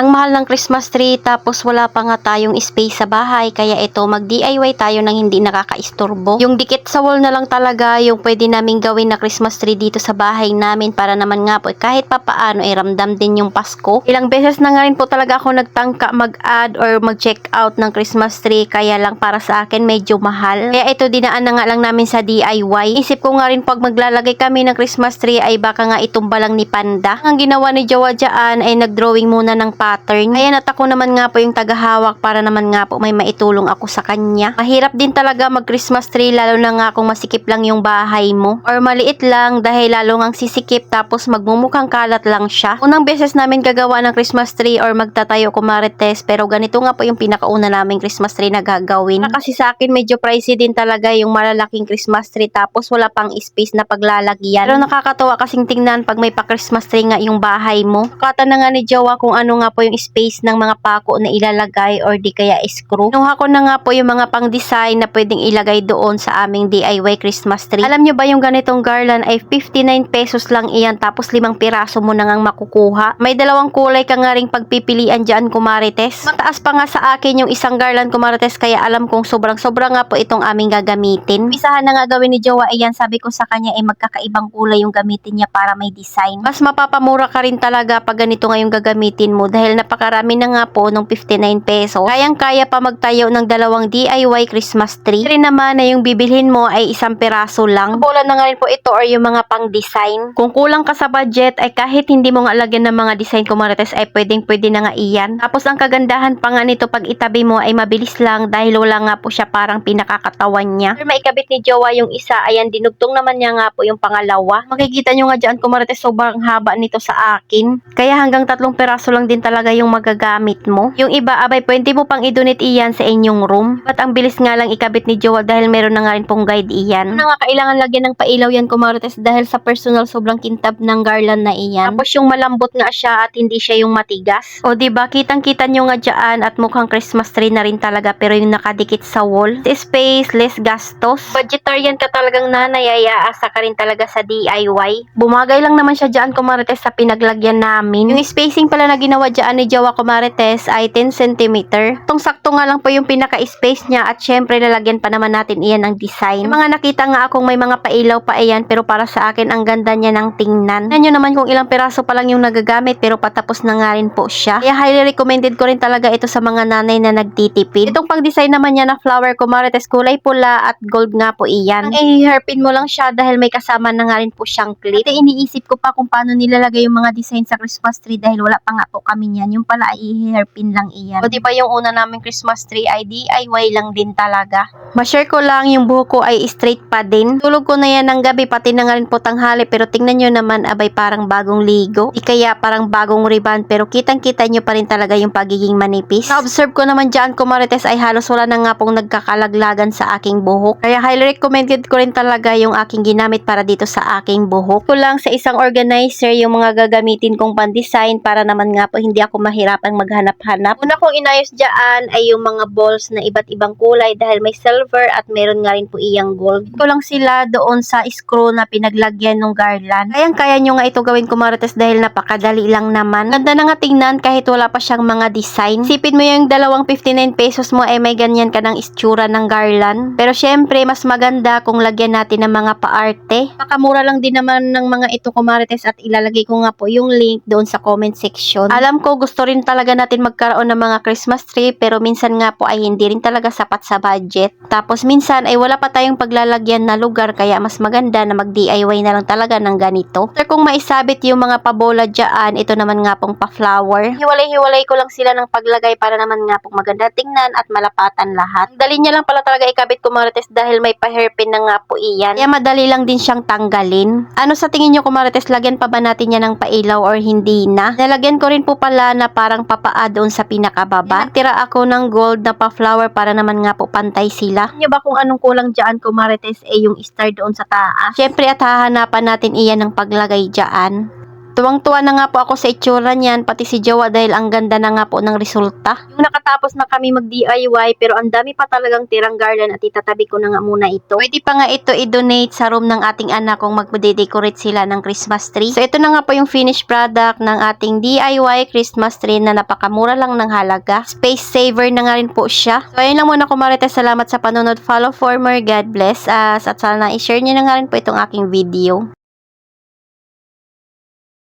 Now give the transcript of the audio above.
Ang mahal ng Christmas tree tapos wala pa nga tayong space sa bahay kaya ito mag-DIY tayo ng hindi nakakaistorbo. Yung dikit sa wall na lang talaga yung pwede namin gawin na Christmas tree dito sa bahay namin para naman nga po eh, kahit papaano ay ramdam din yung Pasko. Ilang beses na nga rin po talaga ako nagtangka mag-add or mag-check out ng Christmas tree kaya lang para sa akin medyo mahal. Kaya ito dinaan na nga lang namin sa DIY. Isip ko nga rin pag maglalagay kami ng Christmas tree ay baka nga itumba lang ni Panda. Ang ginawa ni Jawa dyan ay nag-drawing muna ng pattern. Ayan at ako naman nga po yung tagahawak para naman nga po may maitulong ako sa kanya. Mahirap din talaga mag-Christmas tree lalo na nga kung masikip lang yung bahay mo. Or maliit lang dahil lalo ngang sisikip tapos magmumukhang kalat lang siya. Unang beses namin gagawa ng Christmas tree or magtatayo kumarites pero ganito nga po yung pinakauna naming Christmas tree na gagawin. Kasi sa akin medyo pricey din talaga yung malalaking Christmas tree tapos wala pang space na paglalagyan. Pero nakakatawa kasing tingnan pag may pa-Christmas tree nga yung bahay mo. Kata na nga ni Jowa kung ano nga po yung space ng mga pako na ilalagay or di kaya screw. Nuha ko na nga po yung mga pang-design na pwedeng ilagay doon sa aming DIY Christmas tree. Alam nyo ba yung ganitong garland ay 59 pesos lang iyan tapos limang piraso mo na ngang makukuha. May dalawang kulay ka nga ring pagpipilian dyan kumarites. Mataas pa nga sa akin yung isang garland kumarites kaya alam kong sobrang sobra nga po itong aming gagamitin. Isahan na nga gawin ni Jowa iyan sabi ko sa kanya ay magkakaibang kulay yung gamitin niya para may design. Mas mapapamura ka rin talaga pag ganito nga yung gagamitin mo dahil napakarami na nga po nung 59 pesos. Kayang kaya pa magtayo ng dalawang DIY Christmas tree. Rin naman na yung bibilhin mo ay isang piraso lang. Bola na nga rin po ito or yung mga pang design. Kung kulang ka sa budget ay kahit hindi mo nga lagyan ng mga design kumarites ay pwedeng pwede na nga iyan. Tapos ang kagandahan pa nga nito pag itabi mo ay mabilis lang dahil wala nga po siya parang pinakakatawan niya. Pero maikabit ni Jowa yung isa, ayan dinugtong naman niya nga po yung pangalawa. Makikita nyo nga dyan kumarites sobrang haba nito sa akin. Kaya hanggang tatlong peraso lang din talaga yung magagamit mo. Yung iba abay pwede mo pang idonate iyan sa inyong room. At ang bilis nga lang ikabit ni Jowa dahil meron na nga rin pong guide iyan. Na nga kailangan lagyan ng pailaw yan kumarites dahil sa personal sobrang kintab ng garland na iyan. Tapos yung malambot nga siya at hindi siya yung matigas. O di ba kitang-kita nyo nga dyan at mukhang Christmas tree na rin talaga pero yung nakadikit sa wall. Space, less gastos. Budgetarian ka talagang nanay ay aasa ka rin talaga sa DIY. Bumagay lang naman siya dyan kumarites sa pinaglagyan namin. Yung spacing pala na ginawa dyan ni Jawa kumarites ay 10 cm. Tong sakto nga lang po yung pinaka-space niya at syempre lalagyan pa naman natin iyan ng design. Yung mga nakita nga akong may mga pailaw pa iyan pero para sa akin ang ganda niya ng tingnan. Tignan nyo naman kung ilang piraso pa lang yung nagagamit pero patapos na nga rin po siya. Kaya highly recommended ko rin talaga ito sa mga nanay na nagtitipid. Itong pang-design naman niya na flower ko kulay pula at gold nga po iyan. I-hairpin mo lang siya dahil may kasama na nga rin po siyang clip. Ito iniisip ko pa kung paano nilalagay yung mga design sa Christmas tree dahil wala pa nga po kami niyan. Yung pala ay i-hairpin lang iyan. O di ba yung una naming Christmas tree ay DIY lang din talaga. Ma-share ko lang yung buhok ko ay straight pa din. Tulog ko na yan ng gabi pati na nga rin po tanghali pero tingnan nyo naman abay parang bagong ligo. Di kaya parang bagong ribbon pero kitang kita nyo pa rin talaga yung pagiging manipis. Na-observe ko naman dyan kumarites ay halos wala na nga pong nagkakalaglagan sa aking buhok. Kaya highly recommended ko rin talaga yung aking ginamit para dito sa aking buhok. Ito lang sa isang organizer yung mga gagamitin kong pan-design para naman nga po hindi ako mahirapang maghanap-hanap. Una kong inayos dyan ay yung mga balls na iba't ibang kulay dahil may silver at meron nga rin po iyang gold. Ito lang sila doon sa screw na pinaglagyan ng garland. Kayang kaya nyo nga ito gawin kumarites dahil napakadali lang naman. Ganda na nga tingnan kahit wala pa siyang mga design. Sipin mo yung dalawang 59 pesos mo ay may ganyan ka ng istura ng garland. Pero syempre mas maganda kung lagyan natin ng mga paarte. Makamura lang din naman ng mga ito kumarites at ilalagay ko nga po yung link doon sa comment section. Alam ko gusto rin talaga natin magkaroon ng mga Christmas tree pero minsan nga po ay hindi rin talaga sapat sa budget. Tapos minsan ay wala pa tayong paglalagyan na lugar kaya mas maganda na mag-DIY na lang talaga ng ganito. After kung maisabit yung mga pabola dyan, ito naman nga pong pa-flower. Hiwalay-hiwalay ko lang sila ng paglagay para naman nga pong maganda tingnan at malapatan lahat. Dali niya lang pala talaga ikabit kumarites dahil may pa-hairpin na nga po iyan. Kaya madali lang din siyang tanggalin. Ano sa tingin nyo kumarites, lagyan pa ba natin yan ng pailaw or hindi na? Nalagyan ko rin po pala na parang papaa doon sa pinakababa. Nagtira ako ng gold na pa-flower para naman nga po pantay sila. Nyo ba kung anong kulang dyan kumarites eh yung star doon sa taas? Syempre at hahanapan natin iyan ng paglagay dyan. Tuwang-tuwa na nga po ako sa itsura niyan, pati si Jowa dahil ang ganda na nga po ng resulta. Yung nakatapos na kami mag-DIY pero ang dami pa talagang tirang garland at itatabi ko na nga muna ito. Pwede pa nga ito i-donate sa room ng ating anak kung magde-decorate sila ng Christmas tree. So ito na nga po yung finished product ng ating DIY Christmas tree na napakamura lang ng halaga. Space saver na nga rin po siya. So ayun lang muna kumarites. Salamat sa panonood. Follow for more. God bless us. At sana i-share nyo na nga rin po itong aking video.